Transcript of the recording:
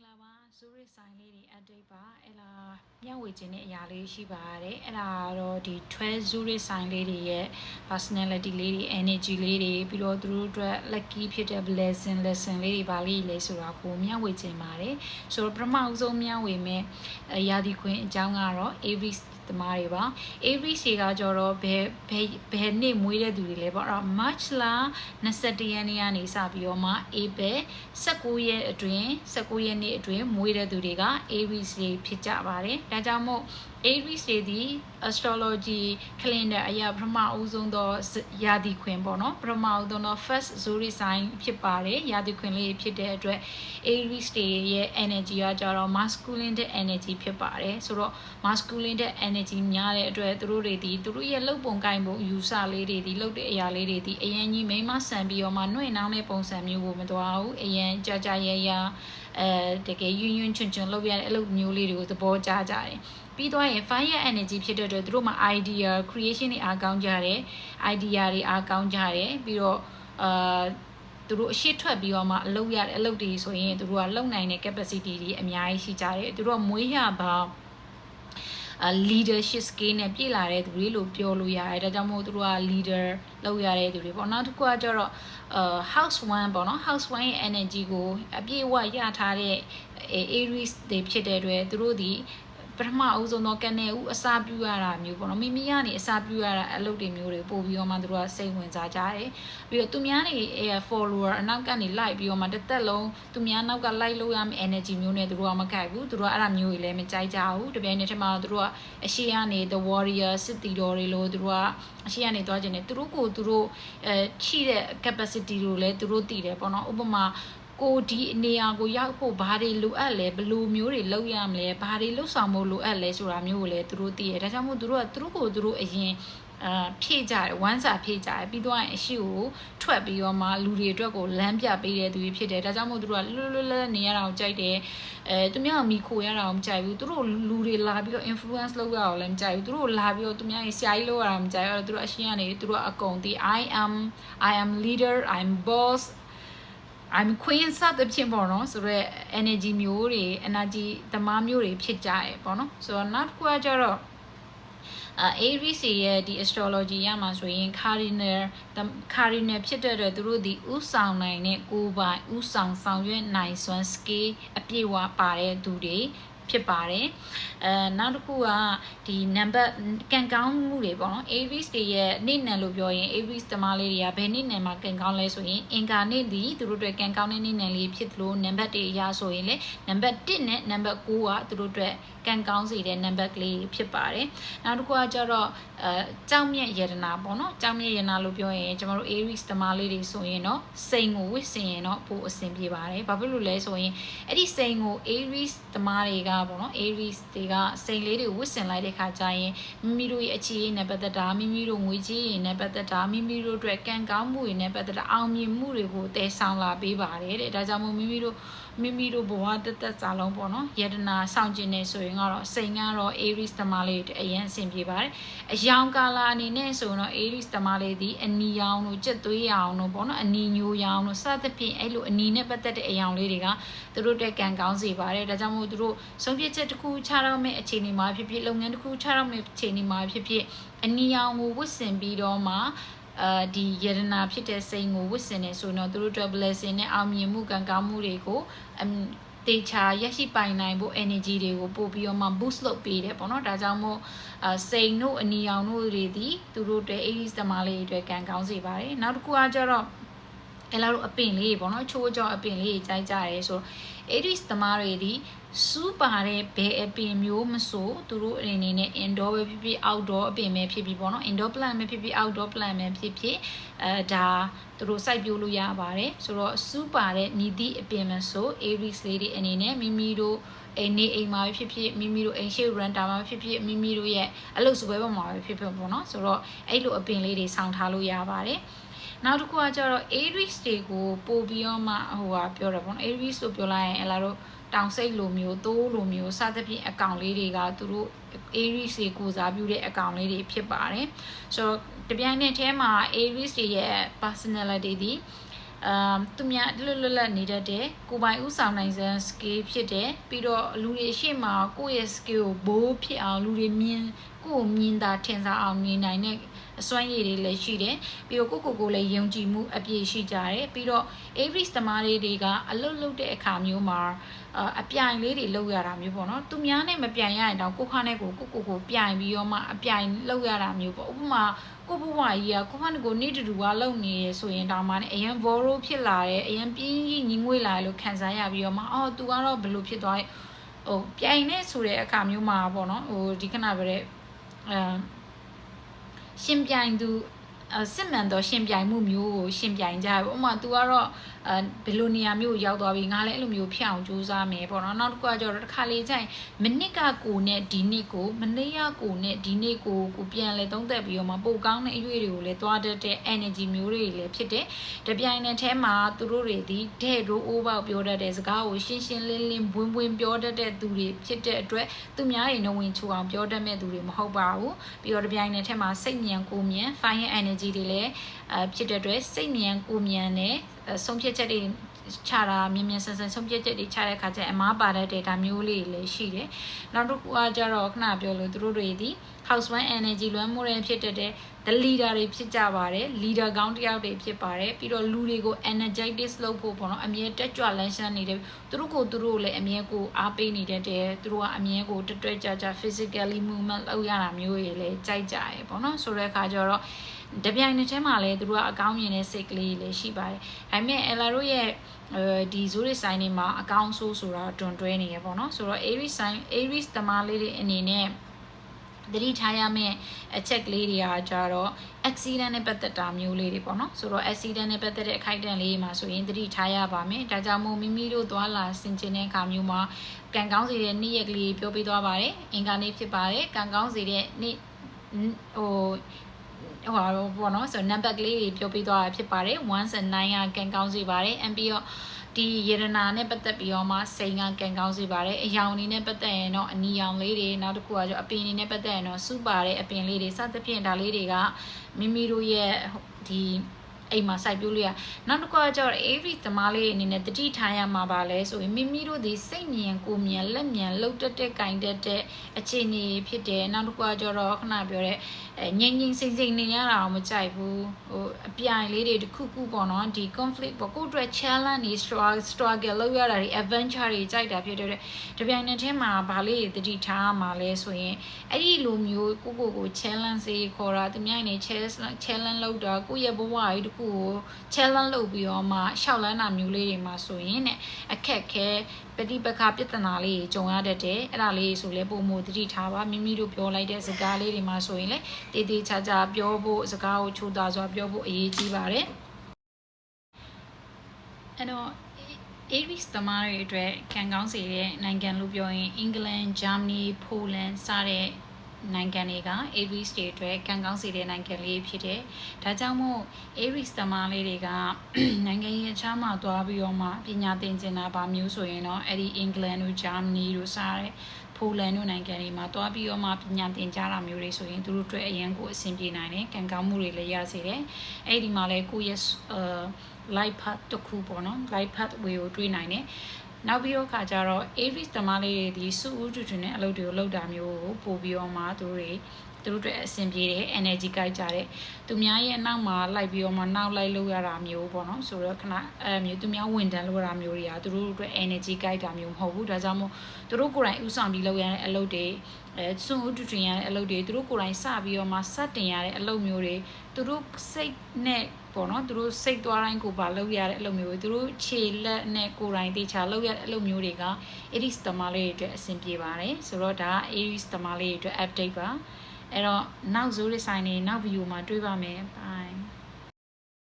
္ဂလာပါဇူရစ်ဆိုင်လေးတွေ update ပါအဲ့လာမျှဝေခြင်းတဲ့အရာလေးရှိပါတယ်အဲ့ဒါကတော့ဒီ12ဇူရစ်ဆိုင်လေးတွေရဲ့ personality လေးတွေ energy လေးတွေပြီးတော့သူတို့အတွက် lucky ဖြစ်တဲ့ blessing lesson လေးတွေပါလေးလဲဆိုတာကိုမျှဝေခြင်းပါတယ်ဆိုတော့ပထမအဆုံးမျှဝေမယ်ရာသီခွင်အကြောင်းကတော့ Aries သမားတွေပါ Aries တွေကကြတော့ဘယ်ဘယ်ဘယ်နှစ်မွေးတဲ့သူတွေလဲပေါ့အဲ့တော့ March လ21ရက်နေ့ကနေစပြီးတော့မှ April 19ရက်အတွင်း19ရက်နေ့အတွင်းမွေးတဲ့သူတွေက Aries တွေဖြစ်ကြပါတယ်ဒါကြောင့်မို့ Aries တွေဒီ astrology calendar အရာပထမအဦးဆုံးသောရာသီခွင်ပေါ့နော်ပထမအဦးဆုံးသော first zodiac sign ဖြစ်ပါတယ်ရာသီခွင်လေးဖြစ်တဲ့အတွက် Aries တွေရဲ့ energy ကကြတော့ masculine တဲ့ energy ဖြစ်ပါတယ်ဆိုတော့ masculine တဲ့ energy များတဲ့အတွက်သူတို့တွေဒီသူတို့ရဲ့လှုပ်ပုံကိုင်ပုံယူဆလေးတွေဒီလှုပ်တဲ့အရာလေးတွေဒီအရင်ကြီးမိမဆန်ပြီးတော့မှနှွေနှောင်းတဲ့ပုံစံမျိုးကိုမသွားဘူးအရင်ကြာကြာရရအဲတကယ်ယွန်းယွန်းချွန်ချွန်လှုပ်ရတဲ့အလုပ်မျိုးလေးတွေကိုသဘောကျကြတယ် ပြီးသွားရင် fire energy ဖြစ်တဲ့အတွက်သူတို့မှာ idea creation တွေအားကောင်းကြတယ် idea တွေအားကောင်းကြတယ်ပြီးတော့အာသူတို့အရှိထွက်ပြီးတော့မှအလုပ်ရတဲ့အလုပ်တွေဆိုရင်သူတို့ကလုံနိုင်တဲ့ capacity တွေအများကြီးရှိကြတယ်သူတို့ကမွေးရပါအ leadership skill နဲ့ပြည့်လာတဲ့သူတွေလို့ပြောလို့ရတယ်ဒါကြောင့်မို့သူတို့က leader လောက်ရတဲ့သူတွေပေါ့နောက်တစ်ခုကကျတော့အာ house one ပေါ့နော် house one ရဲ့ energy ကိုအပြည့်အဝရထားတဲ့ Aries တွေဖြစ်တဲ့အတွက်သူတို့ဒီ ပထမအဦးဆုံးတော့ကနေဦးအစာပြူရတာမျိုးပေါ့နော်မိမိကနေအစာပြူရတာအလုပ်တွေမျိုးတွေပို့ပြီးတော့မှသူတို့ကစိတ်ဝင်စားကြတယ်ပြီးတော့သူများနေ follower အနောက်ကနေ like ပြီးတော့မှတစ်သက်လုံးသူများနောက်က like လုပ်ရမယ့် energy မျိုးနဲ့သူတို့ကမကိုက်ဘူးသူတို့ကအဲ့ဒါမျိုးကြီးလည်းမကြိုက်ကြဘူးတပြိုင်နက်တည်းမှာသူတို့ကအရှိကနေ the warrior စစ်တီတော်တွေလို့သူတို့ကအရှိကနေသွားခြင်းနဲ့သူတို့ကိုသူတို့အဲချိတဲ့ capacity ကိုလည်းသူတို့တည်တယ်ပေါ့နော်ဥပမာ ကိုဒီနေရာကိုရောက်ဖို့ဘာတွေလိုအပ်လဲဘယ်လိုမျိုးတွေလုပ်ရမလဲဘာတွေလုပ်ဆောင်ဖို့လိုအပ်လဲဆိုတာမျိုးကိုလည်းသူတို့သိရဒါကြောင့်မို့သူတို့ကသူတို့ကိုသူတို့အရင်အာဖြည့်ကြတယ်ဝမ်းစာဖြည့်ကြတယ်ပြီးတော့အရှိကိုထွက်ပြီးတော့မှလူတွေအတွက်ကိုလမ်းပြပေးတဲ့သူတွေဖြစ်တယ်ဒါကြောင့်မို့သူတို့ကလွတ်လွတ်လပ်နေရတာကိုကြိုက်တယ်အဲသူများမိခိုရတာကိုမကြိုက်ဘူးသူတို့လူတွေလာပြီးတော့ influence လုပ်ရအောင်လည်းမကြိုက်ဘူးသူတို့လာပြီးတော့သူများကြီးဆရာကြီးလုပ်ရတာမကြိုက်ဘူးသူတို့အရှင်းကနေသူတို့အကုန်ဒီ I am I am leader I'm boss I'm queen စသဖြင့်ပေါ့နော်ဆိုတော့ energy မျိုးတွေ energy သမားမျိုးတွေဖြစ်ကြတယ်ပေါ့နော်ဆိုတော့နောက်တစ်ခုကကျတော့အာ Aries ရဲ့ဒီ astrology ရမှာဆိုရင် cardinal cardinal ဖြစ်တဲ့အတွက်သူတို့ဒီဥဆောင်နိုင်တဲ့ကိုယ်ပိုင်ဥဆောင်ဆောင်ရွက်နိုင်စွမ်း skill အပြည့်အဝပါတဲ့သူတွေ ဖြစ်ပါတယ်အဲနောက်တစ်ခုကဒီ number ကန်ကောင်းမှုတွေပေါ့နော် Aries တွေရဲ့နေ့နံလို့ပြောရင် Aries တမလေးတွေကဘယ်နေ့နံမှာကန်ကောင်းလဲဆိုရင်အင်္ဂါနေ့ဒီသူတို့အတွက်ကန်ကောင်းတဲ့နေ့နံလေးဖြစ်သလို number တွေအရာဆိုရင်လေ number 1နဲ့ number 9ကသူတို့အတွက်ကန်ကောင်းစေတဲ့ number ကလေးဖြစ်ပါတယ်နောက်တစ်ခုကကျတော့အဲကြောင်မြက်ယတနာပေါ့နော်ကြောင်မြက်ယတနာလို့ပြောရင်ကျမတို့ Aries တမလေးတွေဆိုရင်တော့စိန်ကိုဝစ်စင်ရင်တော့ပိုအဆင်ပြေပါတယ်ဘာဖြစ်လို့လဲဆိုရင်အဲ့ဒီစိန်ကို Aries တမတွေကပေါ့နော် Aries တွေကစိန်လေးတွေဝစ်စင်လိုက်တဲ့ခါကျရင်မိမိတို့ရဲ့အခြေအနေနဲ့ပတ်သက်တာမိမိတို့ငွေကြေးရင်းနဲ့ပတ်သက်တာမိမိတို့အတွက်ကံကောင်းမှုတွေနဲ့ပတ်သက်တာအောင်မြင်မှုတွေကိုတည်ဆောင်လာပေးပါတယ်တဲ့ဒါကြောင့်မို့မိမိတို့မိမိတို့ဘဝတက်တက်စာလုံးပေါ့နော်ယတနာဆောင်ကျင်နေဆိုရင်ကတော့စိန်ကတော့ Aries တမလေးအရင်အဆင်ပြေပါတယ်အယောင်ကာလာအနေနဲ့ဆိုတော့ Aries တမလေးဒီအနီရောင်တို့ကြက်သွေးရောင်တို့ပေါ့နော်အနီညိုရောင်တို့စသဖြင့်အဲ့လိုအနီနဲ့ပတ်သက်တဲ့အယောင်လေးတွေကသူတို့တက်ကံကောင်းစေပါတယ်ဒါကြောင့်မို့သူတို့ဆုံးဖြတ်ချက်တစ်ခုချတော့မယ့်အခြေအနေမှာဖြစ်ဖြစ်လုပ်ငန်းတစ်ခုချတော့မယ့်အခြေအနေမှာဖြစ်ဖြစ်အနီရောင်ကိုဝတ်ဆင်ပြီးတော့မှ အာဒီယရနာဖြစ်တဲ့စိန်ကိုဝစ်စင်နေဆိုတော့သူတို့ double blessing နဲ့အောင်မြင်မှုကံကောင်းမှုတွေကိုအမ်တေချာရရှိပိုင်နိုင်ဖို့ energy တွေကိုပို့ပြီးတော့မှ boost လုပ်ပေးတယ်ပေါ့နော်ဒါကြောင့်မို့အစိန်တို့အနီရောင်တို့တွေဒီသူတို့တွေ Aries သမားလေးတွေကံကောင်းစေပါတယ်နောက်တစ်ခုကကျတော့ အဲ့လိုအပင်လေးပေါ့နော်ချိုးကြောအပင်လေးကြိုက်ကြရဲဆို Aries သမားတွေဒီစူပါတဲ့ဘယ်အပင်မျိုးမဆိုသူတို့အနေနဲ့ indoor ပဲဖြစ်ဖြစ် outdoor အပင်ပဲဖြစ်ဖြစ်ပေါ့နော် indoor plant ပဲဖြစ်ဖြစ် outdoor plant ပဲဖြစ်ဖြစ်အဲဒါသူတို့စိုက်ပျိုးလို့ရပါတယ်ဆိုတော့စူပါတဲ့မြည်သည့်အပင်မဆို Aries လေးတွေအနေနဲ့မိမိတို့အိမ်နေအိမ်မှာဖြစ်ဖြစ်မိမိတို့အိမ်ရှိ renter မှာဖြစ်ဖြစ်မိမိတို့ရဲ့အလုပ်စပွဲပေါ်မှာပဲဖြစ်ဖြစ်ပေါ့နော်ဆိုတော့အဲ့လိုအပင်လေးတွေဆောင်းထားလို့ရပါတယ် နောက်တစ်ခုကကျတော့ Aries တွေကိုပို့ပြီးတော့မှဟိုဟာပြောတယ်ပေါ့နော် Aries လို့ပြောလိုက်ရင်အလားတို့တောင်စိတ်လိုမျိုးသိုးလိုမျိုးစသဖြင့်အကောင်လေးတွေကသူတို့ Aries တွေကိုစားပြုတဲ့အကောင်လေးတွေဖြစ်ပါတယ်ဆိုတော့တပြိုင်နက်တည်းမှာ Aries တွေရဲ့ personality ဒီအအမ်သူများလွတ်လွတ်လပ်နေတတ်တယ်ကိုပိုင်ဥဆောင်နိုင်စမ်း skill ဖြစ်တယ်ပြီးတော့လူတွေရှေ့မှာကိုယ့်ရဲ့ skill ကိုဘိုးဖြစ်အောင်လူတွေမြင်ကိုယ့်ကိုမြင်တာထင်ရှားအောင်နေနိုင်တဲ့ အစွမ်းရည်တွေလည်းရှိတယ်ပြီးတော့ကိုယ့်ကိုယ်ကိုလည်းယုံကြည်မှုအပြည့်ရှိကြတယ်ပြီးတော့ Aries သမားလေးတွေကအလုတ်လုတ်တဲ့အခါမျိုးမှာအအပြိုင်လေးတွေလောက်ရတာမျိုးပေါ့နော်သူများနဲ့မပြိုင်ရရင်တော့ကိုခါနဲ့ကိုကိုကိုကိုပြိုင်ပြီးတော့မှအပြိုင်လောက်ရတာမျိုးပေါ့ဥပမာကိုဘဝကြီးကကိုခါနဲ့ကိုနေတူတူကလုံနေရဆိုရင်တောင်မှလည်းအရင် borrow ဖြစ်လာတယ်အရင်ပြင်းကြီးညီငွေလာတယ်လို့ခံစားရပြီးတော့မှအော် तू ကတော့ဘယ်လိုဖြစ်သွားလဲဟိုပြိုင်နေဆိုတဲ့အခါမျိုးမှာပေါ့နော်ဟိုဒီခဏပဲတဲ့အဲ ရှင်ပြိုင်သူအစစ်မှန်တော့ရှင်ပြိုင်မှုမျိုးကိုရှင်ပြိုင်ကြတယ်ပေါ့ဥပမာ तू ကတော့အဲဘယ်လိုနေရာမျိုးကိုရောက်သွားပြီငါလည်းအဲ့လိုမျိုးဖြစ်အောင်ကြိုးစားမယ်ပေါ့နော်နောက်တစ်ခုကကျတော့တစ်ခါလေကျရင်မနစ်ကကိုနဲ့ဒီနှစ်ကိုမနေ့ကကိုနဲ့ဒီနေ့ကိုကိုပြန်လဲသုံးသက်ပြီးတော့မှပိုကောင်းတဲ့အရွေးတွေကိုလည်းသွားတတ်တဲ့ energy မျိုးတွေလည်းဖြစ်တယ်တပြိုင်နက်တည်းမှာသူတို့တွေဒီတဲ့ရိုးအိုးပေါက်ပြောတတ်တဲ့စကားကိုရှင်းရှင်းလင်းလင်းဘွင်းဘွင်းပြောတတ်တဲ့သူတွေဖြစ်တဲ့အတွက်သူများရင်နှဝင်ချူအောင်ပြောတတ်မဲ့သူတွေမဟုတ်ပါဘူးပြီးတော့တပြိုင်နက်တည်းမှာစိတ်ဉဏ်ကိုဉဏ် fire energy တွေလည်း အဖြစ်တဲ့အတွက်စိတ်ဉဏ်ကိုဉဏ်နဲ့ဆုံးဖြတ်ချက်တွေချတာမြင်မြင်ဆန်ဆန်ဆုံးဖြတ်ချက်တွေချတဲ့အခါကျရင်အမားပါတဲ့ data မျိုးလေးတွေလည်းရှိတယ်။နောက်တစ်ခုကကြတော့ခဏပြောလို့သူတို့တွေဒီ house one energy လွမ်းမိုးတဲ့ဖြစ်တဲ့ the leader တွေဖြစ်ကြပါတယ် leader ကောင်းတစ်ယောက်တွေဖြစ်ပါတယ်ပြီးတော့လူတွေကို energetic လုပ်ဖို့ပေါ့နော်အမြဲတက်ကြွလန်းရှမ်းနေတယ်သူတို့ကိုသူတို့လည်းအမြဲကိုအားပေးနေတတ်တယ်သူတို့ကအမြဲကိုတွတ်တွတ်ကြကြ physically movement လုပ်ရတာမျိုးတွေလည်းကြိုက်ကြရပေါ့နော်ဆိုတဲ့အခါကျတော့ တပြိုင်နက်တည်းမှာလည်းသူတို့ကအကောင်းမြင်တဲ့စိတ်ကလေးလည်းရှိပါတယ်ဒါပေမဲ့ Ella တို့ရဲ့အဲဒီဇိုးရဆိုင်တွေမှာအကောင်းဆိုးဆိုတာတွန်တွဲနေရပေါ့နော်ဆိုတော့ Aries sign Aries တမားလေးတွေအနေနဲ့သတိထားရမယ့်အချက်ကလေးတွေကကြတော့ accident နဲ့ပတ်သက်တာမျိုးလေးတွေပေါ့နော်ဆိုတော့ accident နဲ့ပတ်သက်တဲ့အခိုက်အတန့်လေးမှာဆိုရင်သတိထားရပါမယ်ဒါကြောင့်မို့မိမိတို့သွားလာဆင်ခြင်တဲ့အခါမျိုးမှာကံကောင်းစေတဲ့နေ့ရက်ကလေးပြောပြသွားပါတယ်အင်္ဂါနေ့ဖြစ်ပါတယ်ကံကောင်းစေတဲ့နေ့ဟို ဟိုဟာပေါ့နော်ဆိုတော့ number ကလေးတွေပြောပြသွားတာဖြစ်ပါတယ်1 and 9ကကံကောင်းစေပါတယ်အန်ပြီးတော့ဒီယေရနာနဲ့ပတ်သက်ပြီးတော့မှစိန်ကကံကောင်းစေပါတယ်အယောင်နေနဲ့ပတ်သက်ရင်တော့အနီရောင်လေးတွေနောက်တစ်ခုကကျအပင်နေနဲ့ပတ်သက်ရင်တော့စူပါတဲ့အပင်လေးတွေစသဖြင့်ဒါလေးတွေကမိမိတို့ရဲ့ဒီ အိမ်မှာစိုက်ပျိုးလို့ရနောက်တစ်ခုကကျတော့ AV သမားလေးအနေနဲ့တတိထားရမှာပါလဲဆိုရင်မိမိတို့ဒီစိတ်မြင်ကိုမြင်လက်မြင်လှုပ်တက်တဲ့ကင်တက်တဲ့အခြေအနေဖြစ်တယ်နောက်တစ်ခုကကျတော့ခဏပြောတဲ့ငြိမ်ငြိမ်စိမ့်စိမ့်နေရတာအောင်မကြိုက်ဘူးဟိုအပြိုင်လေးတွေတစ်ခုခုပေါ့နော်ဒီ conflict ပေါ့ကိုယ့်အတွက် challenge တွေ struggle လုပ်ရတာတွေ adventure တွေကြိုက်တာဖြစ်တဲ့တပြိုင်နက်တည်းမှာဗာလေးတွေတတိထားမှာလဲဆိုရင်အဲ့ဒီလိုမျိုးကိုကိုကို challenge တွေခေါ်တာသူများနေ challenge လုပ်တာကိုယ့်ရဲ့ဘဝကြီးတစ်ခုကို challenge လုပ်ပြီးတော့မှရှောက်လန်းတာမျိုးလေးတွေမှာဆိုရင်တဲ့အခက်ခဲပฏิပက္ခပြဿနာလေးကြုံရတတ်တယ်အဲ့ဒါလေးဆိုလဲပုံမတတိထားပါမိမိတို့ပြောလိုက်တဲ့စကားလေးတွေမှာဆိုရင်လေတည်တည်ချာချာပြောဖို့စကားကိုချိုးသားစွာပြောဖို့အရေးကြီးပါတယ်အဲ့တော့ Aries သမားတွေအတွက်ခံကောင်းစေတဲ့နိုင်ငံလို့ပြောရင်အင်္ဂလန်၊ဂျာမနီ၊ပိုလန်စတဲ့ နိုင်ငံတွေက Aries တွေအတွက်ကံကောင်းစေတဲ့နိုင်ငံလေးဖြစ်တယ်။ဒါကြောင့်မို့ Aries သမားလေးတွေကနိုင်ငံရေးအခြားမှာသွားပြီးတော့မှပညာသင်ကျင်တာပါမျိုးဆိုရင်တော့အဲ့ဒီ England တို့ Germany တို့စတဲ့ပိုလန်တို့နိုင်ငံတွေမှာသွားပြီးတော့မှပညာသင်ကြားတာမျိုးတွေဆိုရင်သူတို့အတွက်အရန်ကိုအဆင်ပြေနိုင်တယ်။ကံကောင်းမှုတွေလည်းရစေတယ်။အဲ့ဒီမှာလည်းကိုယ့်ရဲ့အာ life path တစ်ခုပေါ့နော် life path way ကိုတွေးနိုင်တယ် နောက်ပြီးတော့ခါကျတော့ Aries တမလေးတွေဒီစုဦးတူတူနဲ့အလုပ်တွေကိုလုပ်တာမျိုးကိုပို့ပြီးတော့မှသူတို့တွေသူတို့တွေအဆင်ပြေတဲ့ energy ကိုက်ကြတဲ့သူများရဲ့အနောက်မှာလိုက်ပြီးတော့မှနောက်လိုက်လုပ်ရတာမျိုးပေါ့နော်ဆိုတော့ခဏအဲမျိုးသူများဝင်တန်းလုပ်ရတာမျိုးတွေကသူတို့အတွက် energy ကိုက်တာမျိုးမဟုတ်ဘူးဒါကြောင့်မို့သူတို့ကိုယ်တိုင်ဥဆောင်ပြီးလုပ်ရတဲ့အလုပ်တွေ အဲစွန့်ဦးတူတင်ရတဲ့အလုပ်တွေသူတို့ကိုယ်တိုင်စပြီးတော့မှစတင်ရတဲ့အလုပ်မျိုးတွေသူတို့စိတ်နဲ့ပေါ့နော်သူတို့စိတ်သွားတိုင်းကိုပါလုပ်ရတဲ့အလုပ်မျိုးတွေသူတို့ခြေလက်နဲ့ကိုယ်တိုင်တေချာလုပ်ရတဲ့အလုပ်မျိုးတွေက Aries တမလေးတွေအတွက်အဆင်ပြေပါတယ်ဆိုတော့ဒါ Aries တမလေးတွေအတွက် update ပါအဲ့တော့နောက် zodiac sign တွေနောက် video မှာတွေ့ပါမယ် bye